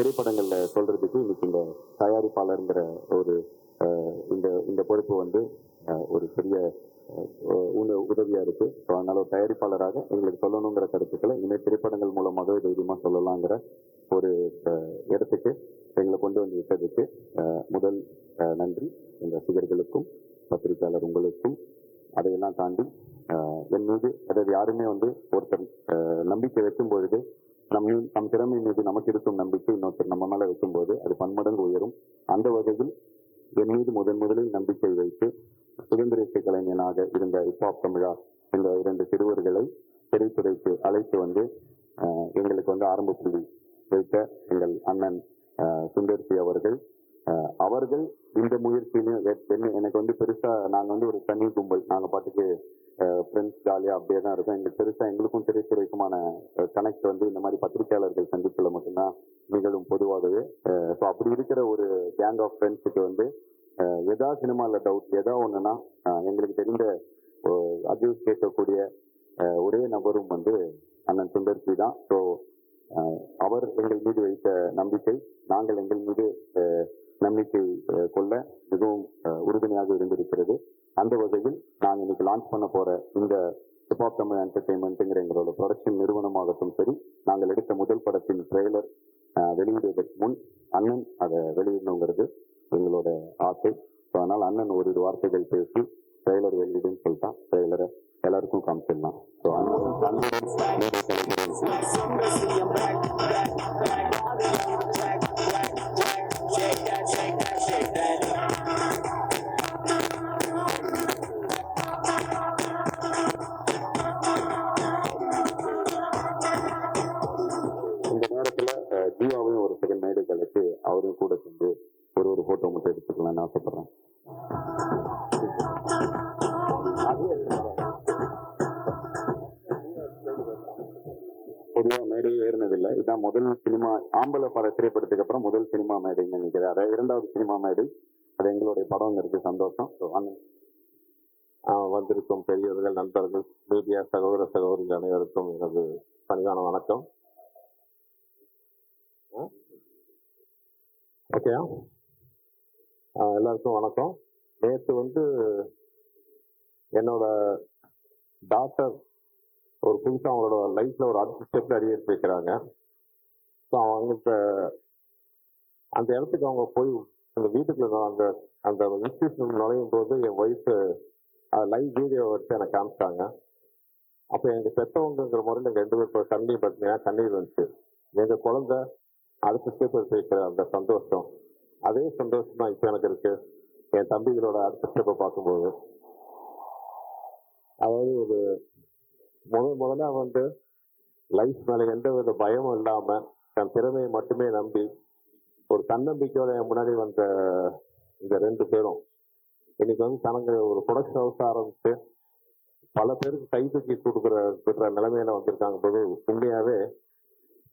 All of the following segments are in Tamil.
திரைப்படங்கள்ல சொல்றதுக்கு இன்னைக்கு இந்த தயாரிப்பாளருங்கிற ஒரு இந்த இந்த பொறுப்பு வந்து ஒரு பெரிய உதவியா இருக்கு. ஸோ அதனால ஒரு தயாரிப்பாளராக எங்களுக்கு சொல்லணுங்கிற கருத்துக்களை இனிமேல் திரைப்படங்கள் மூலமாகவே தைரியமா சொல்லலாங்கிற ஒரு இடத்துக்கு எங்களை கொண்டு வந்து விட்டதுக்கு முதல் நன்றி. இந்த ரசிகர்களுக்கும் பத்திரிகையாளர் உங்களுக்கும் அதையெல்லாம் தாண்டி என் மீது அதாவது யாருமே வந்து ஒருத்தர் நம்பிக்கை வைக்கும் பொழுது நம் நம் திறமை மீது நமக்கு இருக்கும் நம்பிக்கை இன்னொருத்தர் நம்ம மேல வைக்கும்போது அது பன்மடங்கு உயரும். அந்த வகையில் என் மீது முதன் முதலில் நம்பிக்கை வைத்து சுதந்திர இசை கலைஞனாக இருந்த இப்பாப் தமிழா இந்த இரண்டு சிறுவர்களை திரைத்துறைக்கு அழைத்து வந்து அஹ், எங்களுக்கு வந்து ஆரம்ப புள்ளி வைத்த எங்கள் அண்ணன் அஹ், சுந்தர்சி அவர்கள். அவர்கள் இந்த முயற்சியிலையும் எனக்கு வந்து பெருசா நாங்க வந்து ஒரு தனி கும்பல் நாங்க பாட்டுக்கு ஃப்ரெண்ட்ஸ் ஜாலியாக அப்படியே தான் இருக்கும். எங்களுக்கு பெருசாக எங்களுக்கும் திரைத்துறைக்குமான கனெக்ட் வந்து இந்த மாதிரி பத்திரிகையாளர்கள் சந்திப்பில் மட்டும்தான் நிகழும் பொதுவாகவே. ஸோ அப்படி இருக்கிற ஒரு கேங் ஆஃப் ஃப்ரெண்ட்ஸுக்கு வந்து எதா சினிமாவில் டவுட் எதா ஒன்றுனா எங்களுக்கு தெரிந்த அட்வைஸ் கேட்கக்கூடிய ஒரே நபரும் வந்து அண்ணன் சுந்தர்சி தான். ஸோ அவர் எங்கள் மீது வைத்த நம்பிக்கை நாங்கள் எங்கள் மீது நம்பிக்கை கொள்ள மிகவும் உறுதுணையாக இருந்திருக்கிறது. அந்த வகையில் நான் இன்னைக்கு லான்ச் பண்ண போற இந்த ஹிப்ஹாப் தமிழ் என்டர்டைன்மெண்ட்டுங்கிற எங்களோட ப்ரொடக்ஷன் நிறுவனமாகட்டும் சரி நாங்கள் எடுத்த முதல் படத்தின் ட்ரெய்லர் வெளியிடுவதற்கு முன் அண்ணன் அதை வெளியிடணுங்கிறது எங்களோட ஆசை. ஸோ அதனால் அண்ணன் ஓரிரு வார்த்தைகள் பேசி ஜீவாவையும் ஒரு செகண்ட் மேடை கழித்து அவரையும் கூட சென்று ஒரு ஒரு ஃபோட்டோ மட்டும் எடுத்துக்கலாம்னு ஆசைப்படுறேன். பொதுவாக மேடையே ஏறினதில்லை. இதுதான் முதல் சினிமா ஆம்பளை பட திரைப்படத்துக்கு அப்புறம் முதல் சினிமா மேடைன்னு நினைக்கிறேன். அதாவது இரண்டாவது சினிமா மேடை. அது எங்களுடைய படம்ங்கிறது சந்தோஷம். ஸோ வந்திருக்கும் பெரியவர்கள் நண்பர்கள் மீடியா சகோதர சகோதரிகள் அனைவருக்கும் எனது பணிவான வணக்கம். ஓகே எல்லாருக்கும் வணக்கம். நேற்று வந்து என்னோட டாக்டர் ஒரு புதுசாக அவங்களோட லைஃப்பில் ஒரு அடுத்த ஸ்டெப் அடி எடுத்து வைக்கிறாங்க ஸோ அவங்களுக்கு அந்த இடத்துக்கு அவங்க போய் அந்த வீட்டுக்குள்ள அந்த அந்த இன்ஸ்டியூஷன் நுழையும் போது என் ஒய்ஃபு லைவ் வீடியோ வச்சு எனக்கு காமிச்சாங்க. அப்போ எங்கள் பெற்றவங்கிற முறையில் எங்க ரெண்டு பேரும் கண்ணீர் பார்த்தீங்கன்னா கண்ணீர் வந்துச்சு. எங்கள் குழந்தை அடுத்த ஸ்டெப் எடுத்து அந்த சந்தோஷம். அதே சந்தோஷம் தான் இப்போ எனக்கு இருக்கு. என் தம்பிகளோட அடுத்த ஸ்டெப்பை பார்க்கும்போது. அதாவது ஒரு முதல் முதல்ல வந்து லைஃப் மேலே எந்த வித பயமும் இல்லாமல் தன் திறமையை மட்டுமே நம்பி ஒரு தன்னம்பிக்கையோட என் முன்னாடி வந்த இந்த ரெண்டு பேரும். இன்னைக்கு வந்து தனக்கு ஒரு ப்ரொடக்ஷன் ஹவுஸ் ஆரம்பிச்சு பல பேருக்கு கை தூக்கி கொடுக்குற விடுற நிலைமையில வந்திருக்காங்க போது உண்மையாவே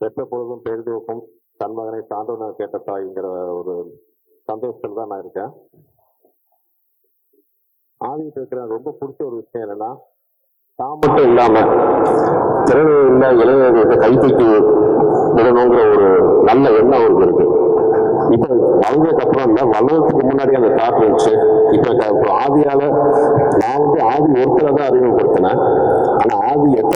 பெற்ற பொழுதும் பெருந்தோக்கும் தன் மகனை கேட்ட தாய்ங்கிற ஒரு சந்தோஷத்தில் தான் நான் இருக்கேன். ஆதிட்டு இருக்கிற ரொம்ப பிடிச்ச ஒரு விஷயம் என்னன்னா தான் மட்டும் இல்லாம திறமை இல்ல இளைஞர்களுக்கு கைப்பற்றி விடணுங்கிற ஒரு நல்ல எண்ணம் அவருக்கு இருக்கு. இப்ப வளர்ந்ததுக்கு அப்புறம் இல்ல வளர்றதுக்கு முன்னாடி அந்த தாட் இருந்துச்சு. இப்ப க- ஆதியால நான் வந்து ஆதி ஒருத்தரை தான் அறிமுகப்படுத்தினேன். ஆனா ஆதி எத்தனை